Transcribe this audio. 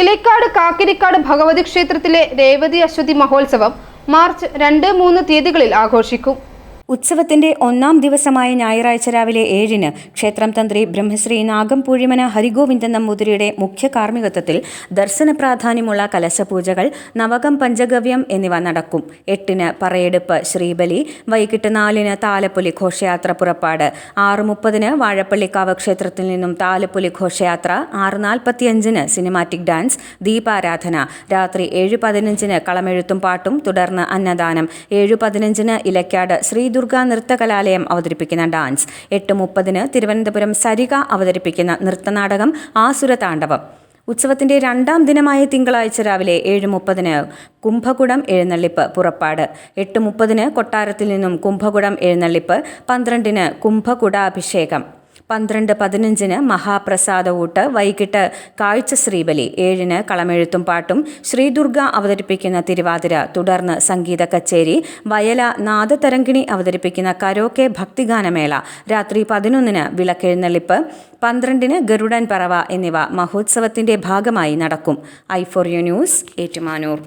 ഇലക്കാട് കാക്കിരിക്കാട് ഭഗവതി ക്ഷേത്രത്തിലെ രേവതി അശ്വതി മഹോത്സവം മാർച്ച് രണ്ട് മൂന്ന് തീയതികളിൽ ആഘോഷിക്കും. ഉത്സവത്തിന്റെ ഒന്നാം ദിവസമായ ഞായറാഴ്ച രാവിലെ ഏഴിന് ക്ഷേത്രം തന്ത്രി ബ്രഹ്മശ്രീ നാഗംപൂഴിമന ഹരിഗോവിന്ദൻ നമ്പൂതിരിയുടെ മുഖ്യ കാർമ്മികത്വത്തിൽ ദർശന പ്രാധാന്യമുള്ള കലശപൂജകൾ നവകം പഞ്ചഗവ്യം എന്നിവ നടക്കും. എട്ടിന് പറയെടുപ്പ് ശ്രീബലി വൈകിട്ട് നാലിന് താലപ്പൊലി ഘോഷയാത്ര പുറപ്പാട് ആറ് മുപ്പതിന് വാഴപ്പള്ളിക്കാവ് ക്ഷേത്രത്തിൽ നിന്നും താലപ്പൊലി ഘോഷയാത്ര ആറ് നാൽപ്പത്തിയഞ്ചിന് സിനിമാറ്റിക് ഡാൻസ് ദീപാരാധന രാത്രി ഏഴ് പതിനഞ്ചിന് കളമെഴുത്തും പാട്ടും തുടർന്ന് അന്നദാനം ഏഴ് പതിനഞ്ചിന് ഇലക്കാട് ശ്രീ ദുർഗ നൃത്തകലാലയം അവതരിപ്പിക്കുന്ന ഡാൻസ്. എട്ട് മുപ്പതിന് തിരുവനന്തപുരം സരിക അവതരിപ്പിക്കുന്ന നൃത്തനാടകം ആസുരതാണ്ഡവം ഉത്സവത്തിന്റെ രണ്ടാം ദിനമായ തിങ്കളാഴ്ച രാവിലെ ഏഴ് മുപ്പതിന് കുംഭകുടം എഴുന്നള്ളിപ്പ് പുറപ്പാട്. എട്ട് മുപ്പതിന് കൊട്ടാരത്തിൽ നിന്നും കുംഭകുടം എഴുന്നള്ളിപ്പ്. പന്ത്രണ്ടിന് കുംഭകുടാഭിഷേകം. പന്ത്രണ്ട് പതിനഞ്ചിന് മഹാപ്രസാദ ഊട്ട് വൈകിട്ട് കാഴ്ച ശ്രീബലി ഏഴിന് കളമെഴുത്തും പാട്ടും ശ്രീദുർഗ അവതരിപ്പിക്കുന്ന തിരുവാതിര തുടർന്ന് സംഗീത കച്ചേരി വയല നാദതരംഗിണി അവതരിപ്പിക്കുന്ന കരോക്കെ ഭക്തിഗാനമേള രാത്രി പതിനൊന്നിന് വിളക്കെഴുന്നള്ളിപ്പ് പന്ത്രണ്ടിന് ഗരുഡൻ പറവ എന്നിവ മഹോത്സവത്തിന്റെ ഭാഗമായി നടക്കും. I four U news Ettumanoor.